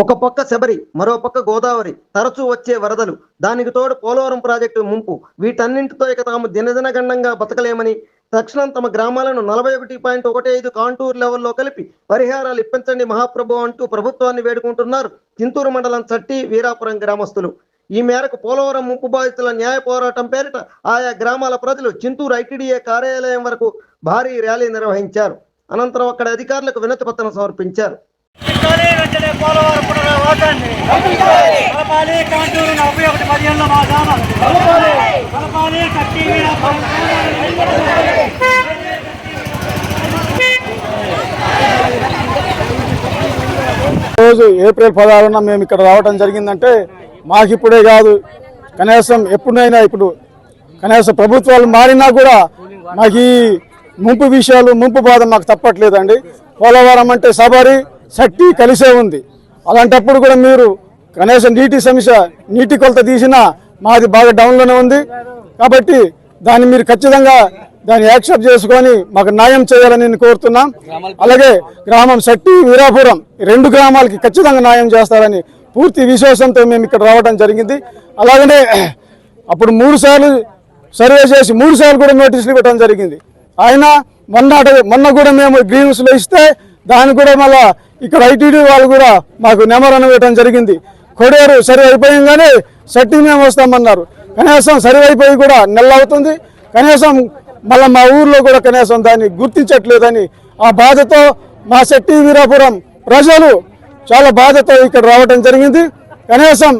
ఒక పక్క శబరి మరో పక్క గోదావరి తరచూ వచ్చే వరదలు. దానికి తోడు పోలవరం ప్రాజెక్టు ముంపు. వీటన్నింటితో ఇక తాము దినదినగండంగా బతకలేమని తక్షణం తమ గ్రామాలను నలభై ఒకటి పాయింట్ ఒకటి ఐదు కాంటూర్ లెవెల్లో కలిపి పరిహారాలు ఇప్పించండి మహాప్రభు అంటూ ప్రభుత్వాన్ని వేడుకుంటున్నారు చింతూరు మండలం చట్టి వీరాపురం గ్రామస్తులు. ఈ మేరకు పోలవరం ముంపు బాధితుల న్యాయ పోరాటం పేరిట ఆయా గ్రామాల ప్రజలు చింతూరు ఐటీడీఏ కార్యాలయం వరకు భారీ ర్యాలీ నిర్వహించారు. అనంతరం అక్కడ అధికారులకు వినతి పత్రం సమర్పించారు. కట్టాలి వెంటనే పోలవరం పునరావాసాన్ని కలపాలి కాంటూరు నలభై ఒకటి పదిహేనులో మా గ్రామం. కలపాలి కట్టి వీరాపురం రోజు ఏప్రిల్ పదహారున మేము ఇక్కడ రావడం జరిగిందంటే మాకు ఇప్పుడే కాదు. కనీసం ఎప్పుడైనా ఇప్పుడు కనీసం ప్రభుత్వాలు మారినా కూడా మాకు ఈ ముంపు విషయాలు ముంపు బాధ మాకు తప్పట్లేదండి. పోలవరం అంటే సబరి శక్తి కలిసే ఉంది. అలాంటప్పుడు కూడా మీరు కనీసం నీటి సమస్య నీటి కొలత తీసినా మాది బాగా డౌన్లోనే ఉంది. కాబట్టి దాన్ని మీరు ఖచ్చితంగా దాన్ని యాక్సెప్ట్ చేసుకొని మాకు న్యాయం చేయాలని నేను కోరుతున్నాం. అలాగే గ్రామం శట్టి వీరాపురం రెండు గ్రామాలకి ఖచ్చితంగా న్యాయం చేస్తారని పూర్తి విశ్వాసంతో మేము ఇక్కడ రావడం జరిగింది. అలాగనే అప్పుడు మూడు సార్లు సర్వే చేసి మూడు సార్లు కూడా నోటీసులు పెట్టడం జరిగింది. ఆయన మొన్న మొన్న కూడా మేము గ్రీవెన్స్లో ఇస్తే దాన్ని కూడా మళ్ళా ఇక్కడ ఐటీడీ వాళ్ళు కూడా మాకు నెమరణ వేయడం జరిగింది. కొడేరు సరి అయిపోయంగానే సెట్టింగ్ మేము వస్తామన్నారు. కనీసం సరి అయిపోయి కూడా నెల అవుతుంది. కనీసం మళ్ళీ మా ఊర్లో కూడా కనీసం దాన్ని గుర్తించట్లేదని ఆ బాధతో మా శెట్టి వీరాపురం ప్రజలు చాలా బాధతో ఇక్కడ రావడం జరిగింది. కనీసం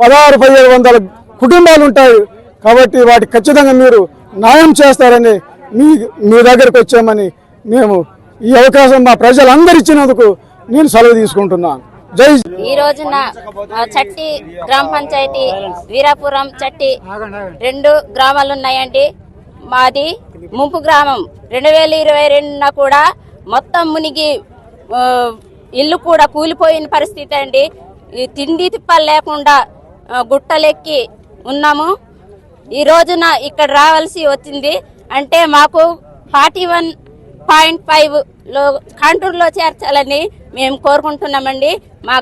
పదహారు పదిహేడు వందల కుటుంబాలు ఉంటాయి. కాబట్టి వాటికి ఖచ్చితంగా మీరు న్యాయం చేస్తారని మీ మీ దగ్గరకు వచ్చామని మేము ఈ అవకాశం మా ప్రజలందరూ ఇచ్చినందుకు నేను సెలవు తీసుకుంటున్నాను. జై ఈ రోజున చట్టి గ్రామ పంచాయతీ వీరాపురం చట్టి రెండు గ్రామాలు ఉన్నాయండి. మాది ముంపు గ్రామం. రెండు వేల ఇరవై రెండున కూడా మొత్తం మునిగి ఇల్లు కూడా కూలిపోయిన పరిస్థితి అండి. ఈ తిండి తిప్పలు లేకుండా గుట్టలెక్కి ఉన్నాము. ఈ రోజున ఇక్కడ రావాల్సి వచ్చింది. అంటే మాకు ఫార్టీ వన్ పాయింట్ ఫైవ్లో చేర్చాలని మేము కోరుకుంటున్నామండి. మా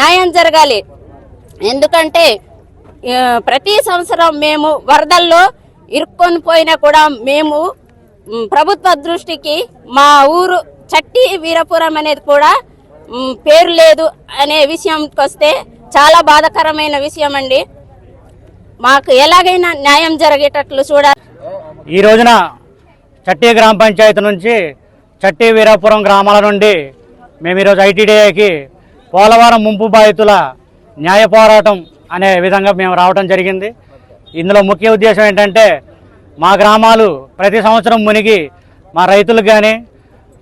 న్యాయం జరగాలి. ఎందుకంటే ప్రతి సంవత్సరం మేము వరదల్లో ఇరుక్కొని పోయినా కూడా మేము ప్రభుత్వ దృష్టికి మా ఊరు చట్టి వీరపురం అనేది కూడా పేరు లేదు అనే విషయంకి వస్తే చాలా బాధాకరమైన విషయం అండి మాకు ఎలాగైనా న్యాయం జరిగేటట్లు చూడాలి. ఈ రోజున చట్టి గ్రామ పంచాయతీ నుంచి చట్టి వీరాపురం గ్రామాల నుండి మేము ఈరోజు ఐటీడీఏకి పోలవరం ముంపు బాధితుల న్యాయ పోరాటం అనే విధంగా మేము రావడం జరిగింది. ఇందులో ముఖ్య ఉద్దేశం ఏంటంటే మా గ్రామాలు ప్రతి సంవత్సరం మునిగి మా రైతులకు కానీ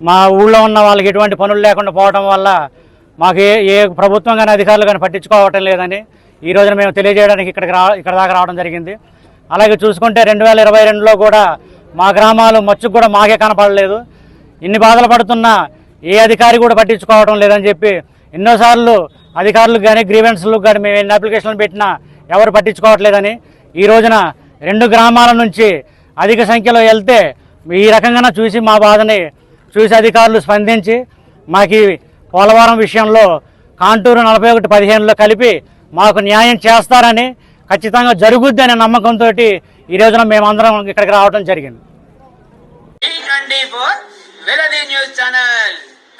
మా ఊళ్ళో ఉన్న వాళ్ళకి ఎటువంటి పనులు లేకుండా పోవడం వల్ల మాకు ఏ ఏ ప్రభుత్వం కానీ అధికారులు కానీ పట్టించుకోవటం లేదని ఈ రోజున మేము తెలియజేయడానికి ఇక్కడికి రా ఇక్కడ దాకా రావడం జరిగింది. అలాగే చూసుకుంటే రెండు వేల ఇరవై రెండులో కూడా మా గ్రామాలు మచ్చుకు కూడా మాకే కనపడలేదు. ఇన్ని బాధలు పడుతున్నా ఏ అధికారి కూడా పట్టించుకోవడం లేదని చెప్పి ఎన్నోసార్లు అధికారులకు కానీ గ్రీవెన్స్లకు కానీ మేము ఎన్ని అప్లికేషన్లు పెట్టినా ఎవరు పట్టించుకోవట్లేదని. ఈ రోజున రెండు గ్రామాల నుంచి అధిక సంఖ్యలో వెళ్తే ఈ రకంగా చూసి మా బాధని చూసి అధికారులు స్పందించి మాకు పోలవరం విషయంలో కాంటూరు నలభై ఒకటి పదిహేనులో కలిపి మాకు న్యాయం చేస్తారని ఖచ్చితంగా జరుగుద్ది అనే నమ్మకంతో ఈ రోజున మేమందరం ఇక్కడికి రావడం జరిగింది. ఈ ఫోర్ వెలది న్యూస్ ఛానల్.